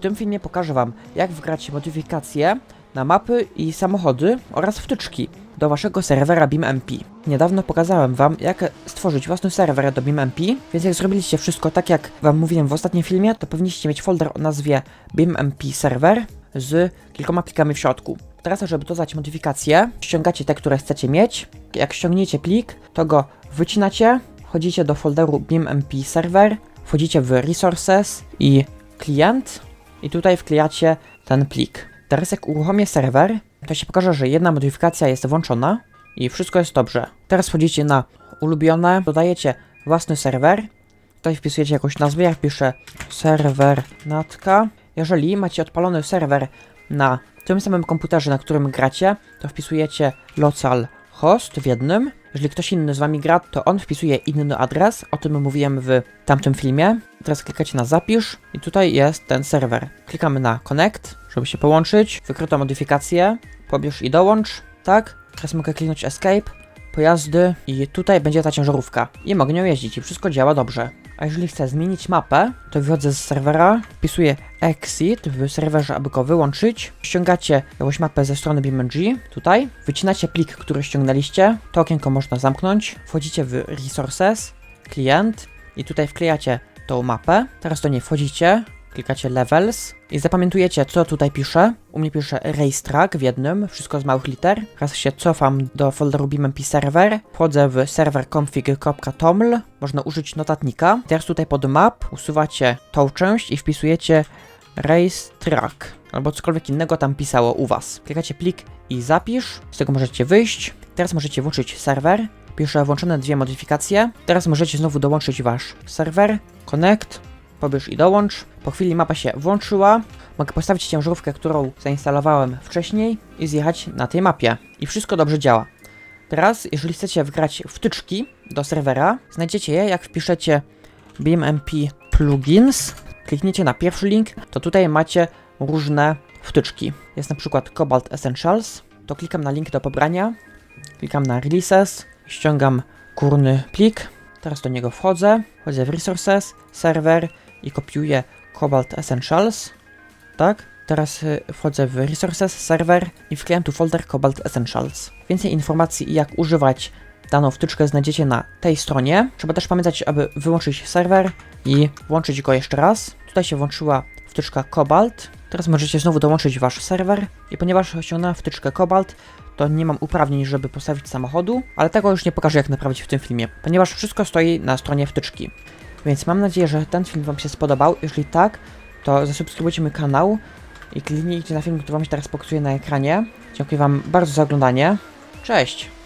tym filmie pokażę Wam, jak wgrać modyfikacje na mapy i samochody oraz wtyczki do Waszego serwera BeamMP. Niedawno pokazałem Wam, jak stworzyć własny serwer do BeamMP, więc jak zrobiliście wszystko tak, jak Wam mówiłem w ostatnim filmie, to powinniście mieć folder o nazwie BeamMP Server z kilkoma plikami w środku. Teraz, żeby dodać modyfikacje, ściągacie te, które chcecie mieć. Jak ściągniecie plik, to go wycinacie, wchodzicie do folderu BeamMP Server, wchodzicie w Resources i Klient i tutaj wklejacie ten plik. Teraz jak uruchomię serwer, to się pokaże, że jedna modyfikacja jest włączona i wszystko jest dobrze. Teraz wchodzicie na ulubione, dodajecie własny serwer, tutaj wpisujecie jakąś nazwę, ja wpiszę serwer natka. Jeżeli macie odpalony serwer na tym samym komputerze, na którym gracie, to wpisujecie local host w jednym. Jeżeli ktoś inny z wami gra, to on wpisuje inny adres, o tym mówiłem w tamtym filmie. Teraz klikacie na zapisz i tutaj jest ten serwer. Klikamy na connect, żeby się połączyć. Wykryto modyfikację, pobierz i dołącz, tak. Teraz mogę kliknąć escape, pojazdy i tutaj będzie ta ciężarówka. I mogę nią jeździć i wszystko działa dobrze. A jeżeli chcę zmienić mapę, to wychodzę z serwera, wpisuję exit w serwerze, aby go wyłączyć. Ściągacie jakąś mapę ze strony BeamNG, tutaj. Wycinacie plik, który ściągnęliście. To okienko można zamknąć. Wchodzicie w Resources, Klient i tutaj wklejacie tą mapę. Teraz do niej wchodzicie, klikacie Levels i zapamiętujecie, co tutaj pisze. U mnie pisze Racetrack w jednym, wszystko z małych liter. Teraz się cofam do folderu BeamMP Server, wchodzę w serverconfig.toml, można użyć notatnika. Teraz tutaj pod map usuwacie tą część i wpisujecie Racetrack albo cokolwiek innego tam pisało u Was. Klikacie plik i zapisz, z tego możecie wyjść. Teraz możecie włączyć serwer. Piszę włączone dwie modyfikacje. Teraz możecie znowu dołączyć Wasz serwer, connect, pobierz i dołącz. Po chwili mapa się włączyła. Mogę postawić ciężarówkę, którą zainstalowałem wcześniej i zjechać na tej mapie. I wszystko dobrze działa. Teraz, jeżeli chcecie wgrać wtyczki do serwera, znajdziecie je, jak wpiszecie BeamMP plugins, klikniecie na pierwszy link, to tutaj macie różne wtyczki. Jest na przykład Cobalt Essentials, to klikam na link do pobrania, klikam na Releases, ściągam górny plik, teraz do niego wchodzę, wchodzę w Resources, Server i kopiuję Cobalt Essentials, tak? Teraz y, wchodzę w Resources, Server i wklejam tu folder Cobalt Essentials. Więcej informacji jak używać daną wtyczkę znajdziecie na tej stronie. Trzeba też pamiętać, aby wyłączyć serwer i włączyć go jeszcze raz. Tutaj się włączyła wtyczka Cobalt. Teraz możecie znowu dołączyć wasz serwer i ponieważ osiągnąłem wtyczkę Cobalt, to nie mam uprawnień, żeby postawić samochodu, ale tego już nie pokażę jak naprawić w tym filmie, ponieważ wszystko stoi na stronie wtyczki. Więc mam nadzieję, że ten film wam się spodobał. Jeżeli tak, to zasubskrybujcie mój kanał i kliknijcie na film, który wam się teraz pokazuje na ekranie. Dziękuję wam bardzo za oglądanie. Cześć!